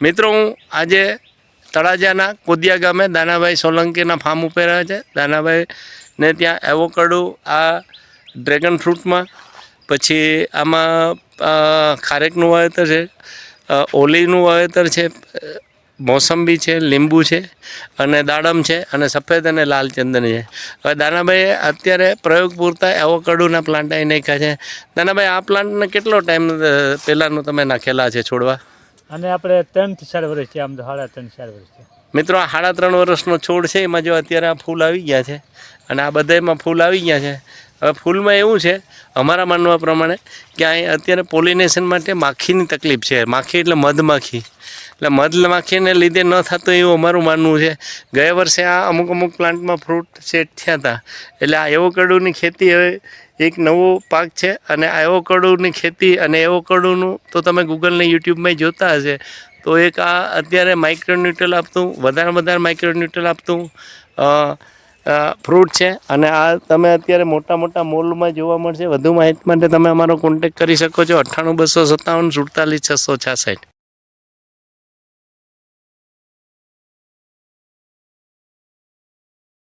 મિત્રો, હું આજે તળાજાના કોદિયા ગામે દાનાભાઈ સોલંકીના ફાર્મ ઉપર રહ્યા છે. દાનાભાઈ ને ત્યાં એવોકડો આ ડ્રેગન ફ્રૂટમાં પછી આમાં ખારેકનું વાવેતર છે ઓલીનું વાવેતર છે, મોસંબી છે, લીંબુ છે, અને દાડમ છે, અને સફેદ અને લાલ ચંદન છે. હવે દાનાભાઈએ અત્યારે પ્રયોગ પૂરતા એવોકાડોના પ્લાન્ટ અહીં નાખ્યા છે. દાનાભાઈ, આ પ્લાન્ટને કેટલો ટાઈમ પહેલાંનું તમે નાખેલા છે, છોડવા? અને આપણે ત્રણથી ચાર વર્ષ છે, આમ તો સાડા ત્રણ ચાર વર્ષ છે. મિત્રો, આ સાડા ત્રણ વર્ષનો છોડ છે, એમાં જો અત્યારે આ ફૂલ આવી ગયા છે, અને આ બધામાં ફૂલ આવી ગયા છે હવે ફૂલમાં એવું છે, અમારા માનવા પ્રમાણે કે અહીં અત્યારે પોલિનેશન માટે માખીની તકલીફ છે. માખી એટલે મધમાખી એટલે મધમાખીને લીધે ન થતું એવું અમારું માનવું છે. ગયા વર્ષે આ અમુક અમુક પ્લાન્ટમાં ફ્રૂટ સેટ થયા હતા. એટલે આ એવોકડોની ખેતી હવે એક નવો પાક છે અને આ એવોકડોની ખેતી અને એવોકડોનું તો તમે ગૂગલને યુટ્યુબમાં જોતા હશે. તો એક આ અત્યારે માઇક્રોન્યુટ્રલ આપતું, વધારે વધારે માઇક્રોન્યુટ્રલ આપતું ફ્રૂટ છે. અને આ તમે અત્યારે મોટા મોટા મોલમાં જોવા મળશે. વધુ માહિતી માટે તમે અમારો કોન્ટેક કરી શકો છો. અઠ્ઠાણું બસો સત્તાવન સુડતાલીસ છસો છાસઠ.